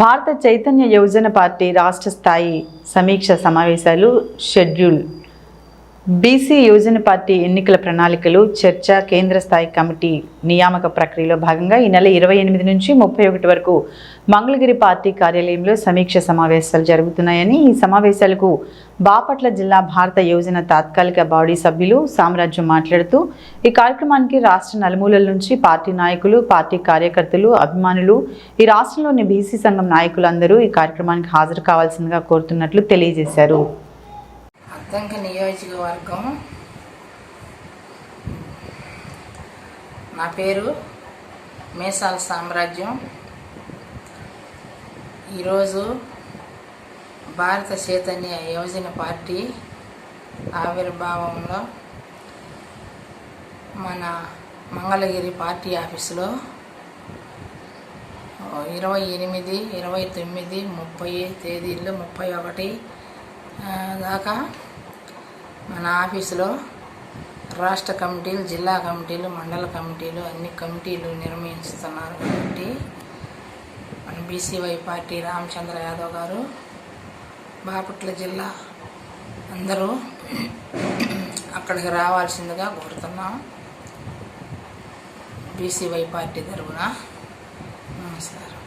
భారత చైతన్య యువజన పార్టీ రాష్ట్ర స్థాయి సమీక్ష సమావేశాలు షెడ్యూల్ బీసీ యువజన పార్టీ ఎన్నికల ప్రణాళికలు చర్చ కేంద్ర స్థాయి కమిటీ నియామక ప్రక్రియలో భాగంగా ఈ నెల ఇరవై ఎనిమిది నుంచి ముప్పై ఒకటి వరకు మంగళగిరి పార్టీ కార్యాలయంలో సమీక్ష సమావేశాలు జరుగుతున్నాయని ఈ సమావేశాలకు బాపట్ల జిల్లా భారత యువజన తాత్కాలిక బాడీ సభ్యులు సామ్రాజ్యం మాట్లాడుతూ ఈ కార్యక్రమానికి రాష్ట్ర నలుమూలల నుంచి పార్టీ నాయకులు పార్టీ కార్యకర్తలు అభిమానులు ఈ రాష్ట్రంలోని బీసీ సంఘం నాయకులందరూ ఈ కార్యక్రమానికి హాజరు కావాల్సిందిగా కోరుతున్నట్లు తెలియజేశారు. అద్దంక నియోజకవర్గం. నా పేరు మేసాల సామ్రాజ్యం. ఈరోజు భారత చైతన్య యువజన పార్టీ ఆవిర్భావంలో మన మంగళగిరి పార్టీ ఆఫీసులో ఇరవై ఎనిమిది ఇరవై తొమ్మిది ముప్పై తేదీల్లో ముప్పై ఒకటి దాకా మన ఆఫీసులో రాష్ట్ర కమిటీలు జిల్లా కమిటీలు మండల కమిటీలు అన్ని కమిటీలు నిర్వహిస్తున్నారు కాబట్టి మన బీసీవై పార్టీ రామచంద్ర యాదవ్ గారు బాపట్ల జిల్లా అందరూ అక్కడికి రావాల్సిందిగా కోరుతున్నాం. బీసీవై పార్టీ తరఫున నమస్కారం.